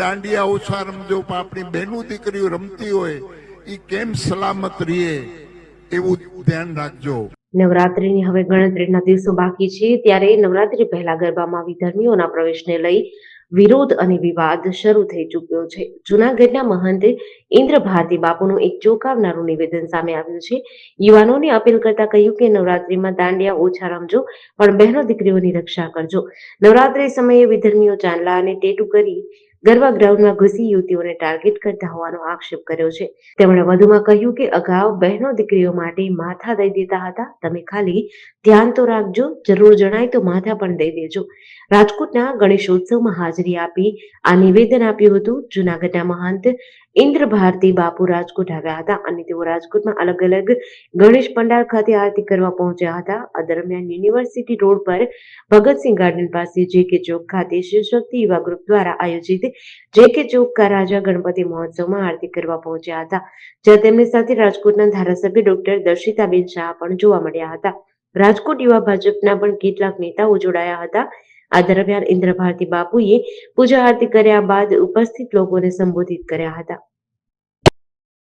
દાંડિયા ઓછા રમજો, પણ આપણી બહેનું દીકરીઓ રમતી હોય એ કેમ સલામત રહીએ, એવું ધ્યાન રાખજો. નવરાત્રીની હવે ગણતરીના દિવસો બાકી છે, ત્યારે નવરાત્રી પહેલા ગરબામાં વિધર્મીઓના પ્રવેશને લઈ વિરોધ અને વિવાદ શરૂ થઈ ચૂક્યો છે. જુનાગઢના મહંત ઇન્દ્ર ભારતી બાપુનું એક ચોંકાવનારું નિવેદન સામે આવ્યું છે. યુવાનોને અપીલ કરતા કહ્યું કે નવરાત્રીમાં દાંડિયા ઓછા રમજો, પણ બહેનો દીકરીઓની રક્ષા કરજો. નવરાત્રી સમયે વિધર્મીઓ ચાંદલા અને ટેટુ કરી ગરબા ગ્રાઉન્ડમાં ઘૂસી યુવતીઓને ટાર્ગેટ કરતા હોવાનો આક્ષેપ કર્યો છે. તેમણે વધુમાં કહ્યું કે અગાઉ બહેનો દીકરીઓ માટે માથા દઈ દેતા હતા. તમે ખાલી ધ્યાન તો રાખજો, જરૂર જણાય તો માથા પણ દઈ દેજો. રાજકોટના ગણેશોત્સવમાં હાજરી આપી આ નિવેદન આપ્યું હતું. જુનાગઢના મહંત ઇન્દ્ર ભારતી બાપુ રાજકોટ આવ્યા હતા અને તેઓ રાજકોટમાં અલગ અલગ ગણેશ પંડાલ ખાતે આરતી કરવા પહોંચ્યા હતા. આ દરમિયાન યુનિવર્સિટી રોડ પર ભગતસિંહ ગાર્ડન પાસે જે કે ચોક ખાતે શિવશક્તિ યુવા ગ્રુપ દ્વારા આયોજિત જે કે ચોક રાજા ગણપતિ મહોત્સવમાં આરતી કરવા પહોંચ્યા હતા, જ્યાં તેમની સાથે રાજકોટના ધારાસભ્ય ડોક્ટર દર્શિતાબેન શાહ પણ જોવા મળ્યા હતા. રાજકોટ યુવા ભાજપના પણ કેટલાક નેતાઓ જોડાયા હતા. આ દરમિયાન ઇન્દ્ર બાપુએ પૂજા આરતી કર્યા બાદ ઉપસ્થિત લોકોને સંબોધિત કર્યા હતા.